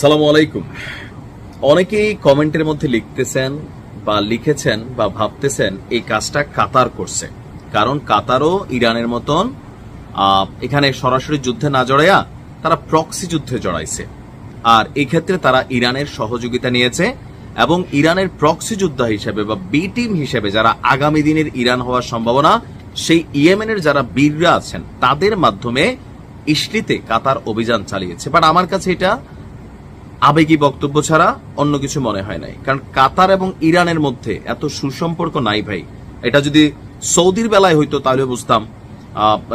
সালামু আলাইকুম। অনেকেই কমেন্টের মধ্যে লিখতেছেন বা লিখেছেন বা ভাবতেছেন, এই কাজটা কাতার করছে। কারণ কাতারও ইরানের মতন এখানে সরাসরি যুদ্ধে না জড়াইয়া তারা প্রক্সি যুদ্ধে জড়াইছে। আর এই ক্ষেত্রে তারা ইরানের সহযোগিতা নিয়েছে এবং ইরানের প্রক্সি যোদ্ধা হিসেবে বা বি টিম হিসেবে যারা আগামী দিনের ইরান হওয়ার সম্ভাবনা, সেই ইয়েমেনের যারা বীররা আছেন, তাদের মাধ্যমে ইসলিতে কাতার অভিযান চালিয়েছে। বাট আমার কাছে এটা আবেগী বক্তব্য ছাড়া অন্য কিছু মনে হয় নাই। কারণ কাতার এবং ইরানের মধ্যে এত সুসম্পর্ক নাই ভাই। এটা যদি সৌদির বেলায় হইতো, তাহলে বুঝতাম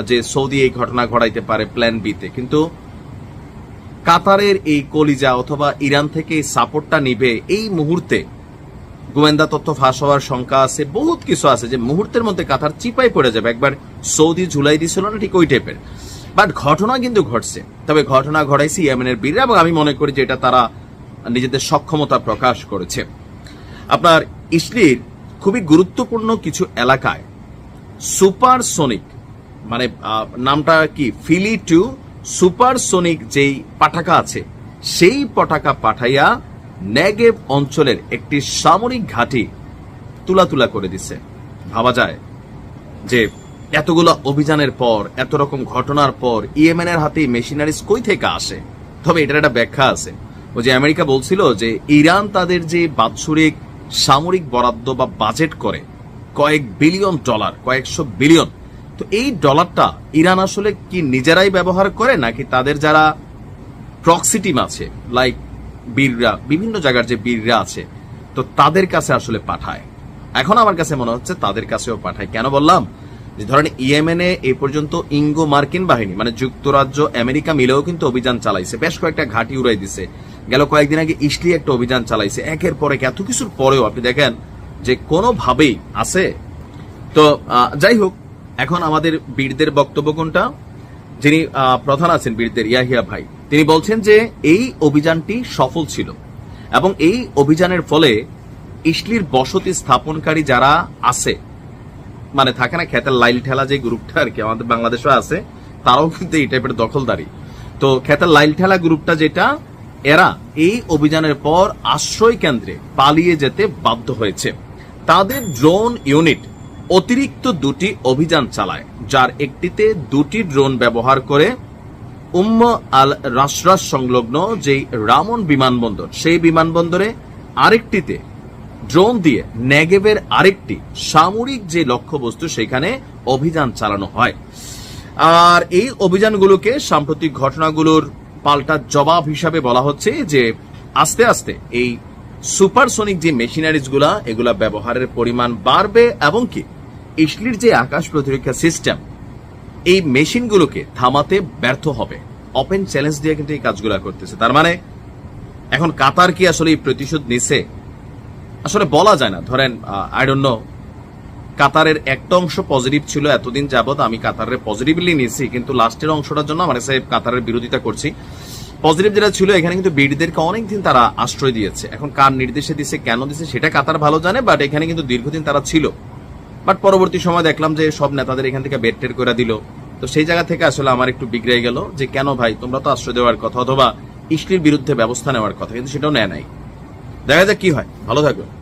যে সৌদি এই ঘটনা ঘটাইতে পারে প্ল্যান বিতে কিন্তু কাতারের এই কলিজা অথবা ইরান থেকে সাপোর্টটা নিবে এই মুহূর্তে গোয়েন্দা তথ্য ফাঁস হওয়ার শঙ্কা আছে, বহুত কিছু আছে যে মুহূর্তের মধ্যে কাতার চিপাই পড়ে যাবে। একবার সৌদি ঝুলাই দিছিল না ঠিক ওই টাইপের বাট ঘটনা কিন্তু ঘটছে। তবে ঘটনা ঘটাইছে ইয়েমেনের বীররা এবং আমি মনে করি যে এটা তারা নিজেদের সক্ষমতা প্রকাশ করেছে। আপনার ইসলির খুবই গুরুত্বপূর্ণ কিছু এলাকায় সুপারসোনিক মানে নামটা কি? ফিলি টু সুপারসোনিক যেই পাঠাকা আছে, সেই পটাকা পাঠাইয়া নেগেভ অঞ্চলের একটি সামরিক ঘাঁটি তুলা তুলা করে দিছে। ভাবা যায় যে এতগুলো অভিযানের পর, এত রকম ঘটনার পর, ইয়েমেনের হাতে মেশিনারিজ কই থেকে আসে? তবে এটার একটা ব্যাখ্যা আছে। ওই যে আমেরিকা বলছিল যে ইরান তাদের যে বাৎসরিক সামরিক বরাদ্দ বা বাজেট করে, কয়েক বিলিয়ন ডলার, কয়েকশো বিলিয়ন, তো এই ডলারটা ইরান আসলে কি নিজেরাই ব্যবহার করে, নাকি তাদের যারা প্রক্সি টিম আছে লাইক বীররা, বিভিন্ন জায়গার যে বীররা আছে, তো তাদের কাছে আসলে পাঠায়? এখন আমার কাছে মনে হচ্ছে তাদের কাছেও পাঠায়। কেন বললাম? ধরেন ইয়েমেনে এ পর্যন্ত ইঙ্গো মার্কিন বাহিনী মানে যুক্তরাজ্য, আমেরিকা মিলেও কিন্তু অভিযান চালাইছে। বেশ কয়েকটা ঘাঁটি উড়াই দিছে। গেল কয়েকদিন আগে ইসলি একটা অভিযান চালাইছে। একের পর এত কিছুর পরেও আপনি দেখেন যে কোনোভাবেই আছে। তো যাই হোক, এখন আমাদের বীরদের বক্তব্য কোনটা? যিনি প্রধান আছেন বীরদের, ইয়াহিয়া ভাই, তিনি বলছেন যে এই অভিযানটি সফল ছিল এবং এই অভিযানের ফলে ইসলির বসতি স্থাপনকারী যারা আছে মানে থাকে না, খেতের লাইল ঠেলা যে গ্রুপটা আর কি, আমাদের বাংলাদেশও আছে, তারাও কিন্তু এই টাইপের দখলদারি। তো খেতের লাইল ঠেলা গ্রুপটা যেটা, এরা এই অভিযানের পর আশ্রয় কেন্দ্রে পালিয়ে যেতে বাধ্য হয়েছে। তাদের ড্রোন ইউনিট অতিরিক্ত দুটি অভিযান চালায়, যার একটিতে দুটি ড্রোন ব্যবহার করে উম্ম আল রাসরাস সংলগ্ন যেই রামন বিমানবন্দর, সেই বিমানবন্দরে আরেকটিতে ড্রোন দিয়ে নেগেভের আরেকটি সামরিক যে লক্ষ্যবস্তু সেখানে অভিযান চালানো হয়। আর এই অভিযানগুলোকে সাম্প্রতিক ঘটনাগুলোর পাল্টা জবাব হিসাবে বলা হচ্ছে যে, আস্তে আস্তে এই সুপারসোনিক যে মেশিনারিজগুলা, এগুলা ব্যবহারের পরিমাণ বাড়বে এবং কি ইসলির যে আকাশ প্রতিরক্ষা সিস্টেম, এই মেশিনগুলোকে থামাতে ব্যর্থ হবে। ওপেন চ্যালেঞ্জ দিয়ে কিন্তু এই কাজগুলা করতেছে। তার মানে এখন কাতার কি আসলে এই প্রতিশোধ নিছে? আসলে বলা যায় না। ধরেন আই ডোন্ট নো কাতারের একটা অংশ পজিটিভ ছিল, এতদিন যাবৎ আমি কাতারের পজিটিভলি নিয়েছি, কিন্তু লাস্টের অংশটার জন্য আমার কাছে কাতারের বিরোধিতা করছি। পজিটিভ যেটা ছিল, এখানে কিন্তু বীরদেরকে অনেকদিন তারা আশ্রয় দিয়েছে। এখন কার নির্দেশে দিছে, কেন দিছে, সেটা কাতার ভালো জানে বাট এখানে কিন্তু দীর্ঘদিন তারা ছিল। বাট পরবর্তী সময় দেখলাম যে সব নেতাদের এখান থেকে বেড টের করে দিল। তো সেই জায়গা থেকে আসলে আমার একটু বিগড়ে গেল যে, কেন ভাই, তোমরা তো আশ্রয় দেওয়ার কথা, অথবা ইসলির বিরুদ্ধে ব্যবস্থা নেওয়ার কথা, কিন্তু সেটাও নেয় নাই। দেখা যাক কি হয়। ভালো থাকবে